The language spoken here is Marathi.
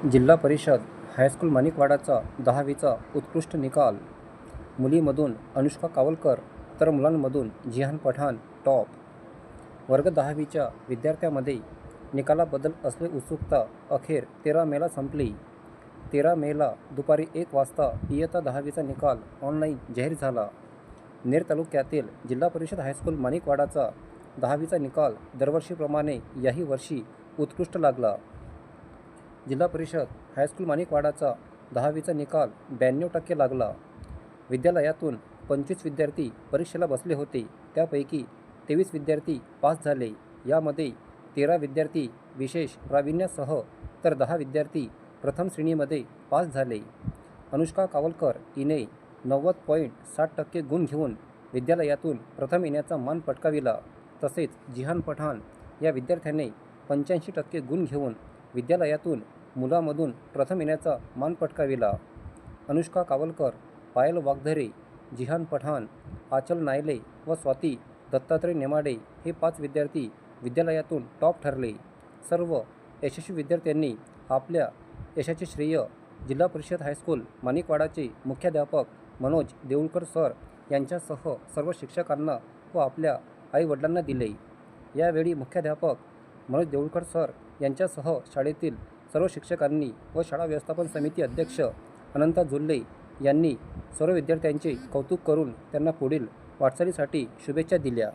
जिल्हा परिषद हायस्कूल माणिकवाडाचा दहावीचा उत्कृष्ट निकाल. मुलीमधून अनुष्का कावलकर तर मुलांमधून जिहान पठाण टॉप. वर्ग दहावीच्या विद्यार्थ्यामध्ये निकालाबद्दल असले उत्सुकता अखेर तेरा मेला संपली. तेरा मेला दुपारी एक वाजता इयत्ता दहावीचा निकाल ऑनलाईन जाहीर झाला. नेर तालुक्यातील जिल्हा परिषद हायस्कूल माणिकवाडाचा दहावीचा निकाल दरवर्षीप्रमाणे याही वर्षी उत्कृष्ट लागला. जिल्हा परिषद हायस्कूल माणिकवाडाचा दहावीचा निकाल ब्याण्णव टक्के लागला. विद्यालयातून पंचवीस विद्यार्थी परीक्षेला बसले होते. त्यापैकी तेवीस विद्यार्थी पास झाले. यामध्ये तेरा विद्यार्थी विशेष प्रावीण्यासह तर दहा विद्यार्थी प्रथम श्रेणीमध्ये पास झाले. अनुष्का कावलकर हिने नव्वद पॉईंट साठ टक्के गुण घेऊन विद्यालयातून प्रथम येण्याचा मान पटकाविला. तसेच जिहान पठाण या विद्यार्थ्याने पंच्याऐंशी टक्के गुण घेऊन विद्यालयातून मुलामधून प्रथम येण्याचा मान पटकाविला. अनुष्का कावलकर पायल वाघधरे जिहान पठाण आचल नायले व स्वाती दत्तात्रय नेमाडे हे पाच विद्यार्थी विद्यालयातून टॉप ठरले. सर्व यशस्वी विद्यार्थ्यांनी आपल्या यशाचे श्रेय जिल्हा परिषद हायस्कूल माणिकवाडाचे मुख्याध्यापक मनोज देऊळकर सर यांच्यासह सर्व शिक्षकांना व आपल्या आईवडिलांना दिले. यावेळी मुख्याध्यापक मनोज देऊळकर सर यांच्यासह शाळेतील सर्व शिक्षकांनी व शाळा व्यवस्थापन समिती अध्यक्ष अनंता झुल्ले यांनी सर्व विद्यार्थ्यांचे कौतुक करून त्यांना पुढील वाटचालीसाठी शुभेच्छा दिल्या.